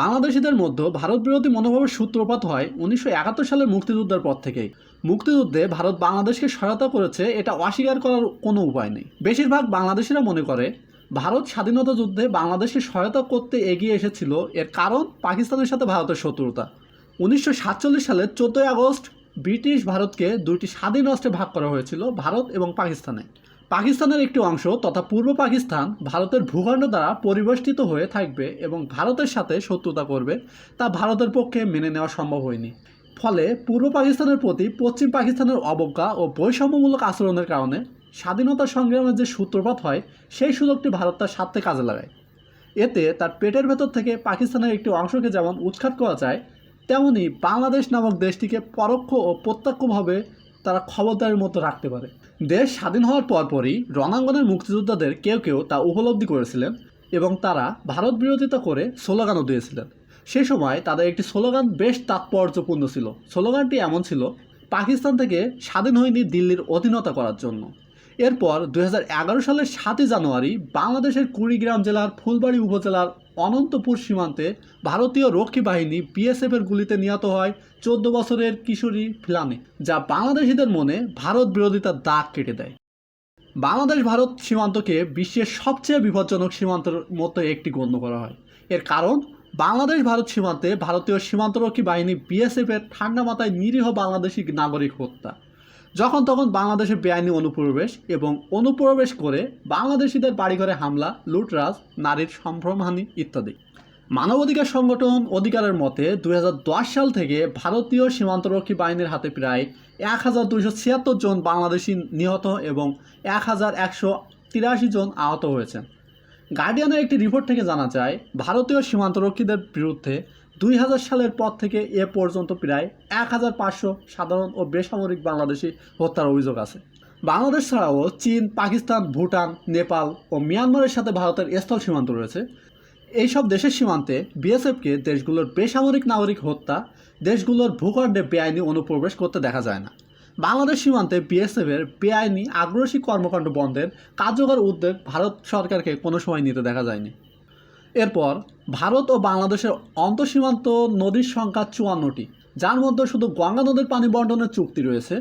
বাংলাদেশিদের মধ্যে ভারত বিরোধী মনোভাবের সূত্রপাত হয় উনিশশো একাত্তর সালের মুক্তিযুদ্ধের পর থেকেই মুক্তিযুদ্ধে ভারত বাংলাদেশকে সহায়তা করেছে এটা অস্বীকার করার কোনো উপায় নেই। বেশিরভাগ বাংলাদেশিরা মনে করে, ভারত স্বাধীনতা যুদ্ধে বাংলাদেশকে সহায়তা করতে এগিয়ে এসেছিল এর কারণ পাকিস্তানের সাথে ভারতের শত্রুতা। উনিশশো সালের চোদ্দোই আগস্ট ব্রিটিশ ভারতকে দুইটি স্বাধীন রাষ্ট্রে ভাগ করা হয়েছিল, ভারত এবং পাকিস্তানে। পাকিস্তানের একটি অংশ তথা পূর্ব পাকিস্তান ভারতের ভূখণ্ড দ্বারা পরিবেষ্টিত হয়ে থাকবে এবং ভারতের সাথে শত্রুতা করবে তা ভারতের পক্ষে মেনে নেওয়া সম্ভব হয়নি। ফলে পূর্ব পাকিস্তানের প্রতি পশ্চিম পাকিস্তানের অবজ্ঞা ও বৈষম্যমূলক আচরণের কারণে স্বাধীনতা সংগ্রামের যে সূত্রপাত হয়, সেই সুযোগটি ভারত তার স্বার্থে কাজে লাগায়। এতে তার পেটের ভেতর থেকে পাকিস্তানের একটি অংশকে যেমন উৎখাত করা যায় তেমনি বাংলাদেশ নামক দেশটিকে পরোক্ষ ও প্রত্যক্ষভাবে তারা খবরদারের মতো রাখতে পারে। দেশ স্বাধীন হওয়ার পরপরই রণাঙ্গনের মুক্তিযোদ্ধাদের কেউ কেউ তা উপলব্ধি করেছিলেন এবং তারা ভারত বিরোধিতা করে স্লোগানও দিয়েছিলেন। সে সময় তাদের একটি স্লোগান বেশ তাৎপর্যপূর্ণ ছিল। স্লোগানটি এমন ছিল, পাকিস্তান থেকে স্বাধীন হয়নি দিল্লির অধীনতা করার জন্য। এরপর দুই হাজার এগারো সালের সাতই জানুয়ারি বাংলাদেশের কুড়িগ্রাম জেলার ফুলবাড়ি উপজেলার অনন্তপুর সীমান্তে ভারতীয় রক্ষী বাহিনী বিএসএফের গুলিতে নিহত হয় চোদ্দ বছরের কিশোরী ফিলানি, যা বাংলাদেশিদের মনে ভারত বিরোধিতার দাগ কেটে দেয়। বাংলাদেশ ভারত সীমান্তকে বিশ্বের সবচেয়ে বিপজ্জনক সীমান্তের মতো একটি গণ্য করা হয়। এর কারণ, বাংলাদেশ ভারত সীমান্তে ভারতীয় সীমান্তরক্ষী বাহিনী বিএসএফের ঠান্ডা মাথায় নিরীহ বাংলাদেশি নাগরিক হত্যা। যখন তখন বাংলাদেশের বেআইনি অনুপ্রবেশ এবং অনুপ্রবেশ করে বাংলাদেশিদের বাড়িঘরে হামলা, লুটরাজ, নারীর সম্ভ্রমহানি ইত্যাদি। মানবাধিকার সংগঠন অধিকারের মতে দু হাজার দশ সাল থেকে ভারতীয় সীমান্তরক্ষী বাহিনীর হাতে প্রায় এক হাজার দুইশো ছিয়াত্তর জন বাংলাদেশি নিহত এবং এক হাজার একশো তিরাশি জন আহত হয়েছেন। গার্ডিয়ানের একটি রিপোর্ট থেকে জানা যায়, ভারতীয় সীমান্তরক্ষীদের বিরুদ্ধে দুই হাজার সালের পর থেকে এ পর্যন্ত প্রায় এক হাজার পাঁচশো সাধারণ ও বেসামরিক বাংলাদেশি হত্যার অভিযোগ আছে। বাংলাদেশ ছাড়াও চীন, পাকিস্তান, ভুটান, নেপাল ও মিয়ানমারের সাথে ভারতের স্থল সীমান্ত রয়েছে। এইসব দেশের সীমান্তে বিএসএফকে দেশগুলোর বেসামরিক নাগরিক হত্যা, দেশগুলোর ভূখণ্ডে বেআইনি অনুপ্রবেশ করতে দেখা যায় না। বাংলাদেশ সীমান্তে বিএসএফের বেআইনি আগ্রাসী কর্মকাণ্ড বন্ধের কার্যকর উদ্যোগ ভারত সরকারকে কোনো সময় নিতে দেখা যায়নি। এরপর ভারত ও বাংলাদেশের অন্তঃসীমান্ত নদীর সংখ্যা চুয়ান্নটি, যার মধ্যে শুধু গঙ্গা নদীর পানি বন্টনের চুক্তি রয়েছে।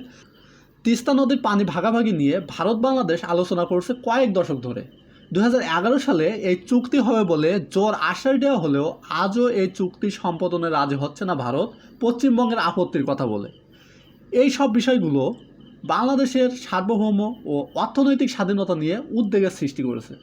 তিস্তা নদীর পানি ভাগাভাগি নিয়ে ভারত বাংলাদেশ আলোচনা করছে কয়েক দশক ধরে। দু হাজার এগারো সালে এই চুক্তি হবে বলে জোর আশ্বাস দেওয়া হলেও আজও এই চুক্তি সম্পাদনে রাজি হচ্ছে না ভারত, পশ্চিমবঙ্গের আপত্তির কথা বলে। এই সব বিষয়গুলো বাংলাদেশের সার্বভৌম ও অর্থনৈতিক স্বাধীনতা নিয়ে উদ্বেগের সৃষ্টি করেছে।